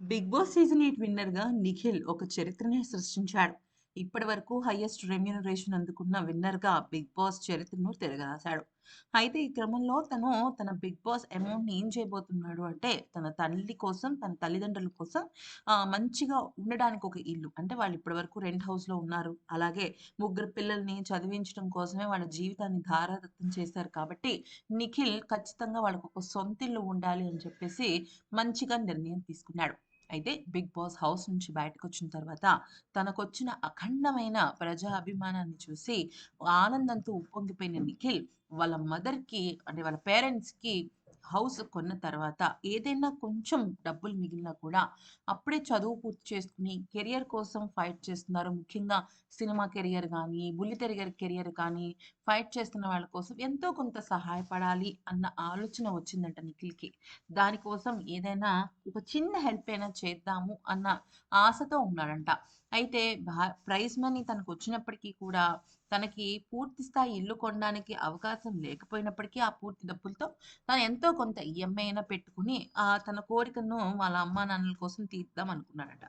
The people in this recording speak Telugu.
బిగ్ బాస్ సీజన్ ఎయిట్ విన్నర్‌గా నిఖిల్ ఒక చరిత్రనే సృష్టించాడు. ఇప్పటి వరకు హైయెస్ట్ రెమ్యూనరేషన్ అందుకున్న విన్నర్‌గా బిగ్ బాస్ చరిత్రను తిరగరాశాడు. అయితే ఈ క్రమంలో తను తన బిగ్ బాస్ అమౌంట్‌ని ఏం చేయబోతున్నాడు అంటే తన తల్లి కోసం, తన తల్లిదండ్రుల కోసం మంచిగా ఉండడానికి ఒక ఇల్లు. అంటే వాళ్ళు ఇప్పటి వరకు రెంట్ హౌస్‌లో ఉన్నారు. అలాగే ముగ్గురు పిల్లల్ని చదివించడం కోసమే వాళ్ళ జీవితాన్ని ధారాదత్తం చేశారు కాబట్టి నిఖిల్ ఖచ్చితంగా సొంత ఇల్లు ఉండాలి అని చెప్పేసి మంచిగా నిర్ణయం తీసుకున్నాడు. అయితే బిగ్ బాస్ హౌస్ నుంచి బయటకు వచ్చిన తర్వాత తనకొచ్చిన అఖండమైన ప్రజా అభిమానాన్ని చూసి ఆనందంతో ఉప్పొంగిపోయిన నిఖిల్ వాళ్ళ మదర్‌కి అంటే వాళ్ళ పేరెంట్స్‌కి హౌస్ కొన్న తర్వాత ఏదైనా కొంచెం డబ్బులు మిగిలినా కూడా అప్పుడే చదువు పూర్తి చేసుకుని కెరియర్ కోసం ఫైట్ చేస్తున్నారు. ముఖ్యంగా సినిమా కెరియర్ కానీ బుల్లితెర కెరియర్ కానీ ఫైట్ చేస్తున్న వాళ్ళ కోసం ఎంతో కొంత సహాయపడాలి అన్న ఆలోచన వచ్చిందంట నిఖిల్‌కి. దానికోసం ఏదైనా ఒక చిన్న హెల్ప్ అయినా చేద్దాము అన్న ఆశతో ఉన్నాడంట. అయితే భా ప్రైజ్ మనీ తనకు వచ్చినప్పటికీ కూడా తనకి పూర్తి స్థాయి ఇల్లు కొనడానికి అవకాశం లేకపోయినప్పటికీ ఆ పూర్తి డబ్బులతో తను ఎంతో కొంత ఈఎంఐ అయినా పెట్టుకుని ఆ తన కోరికను వాళ్ళ అమ్మానాన్నల కోసం తీర్చుదాం అనుకున్నాడట.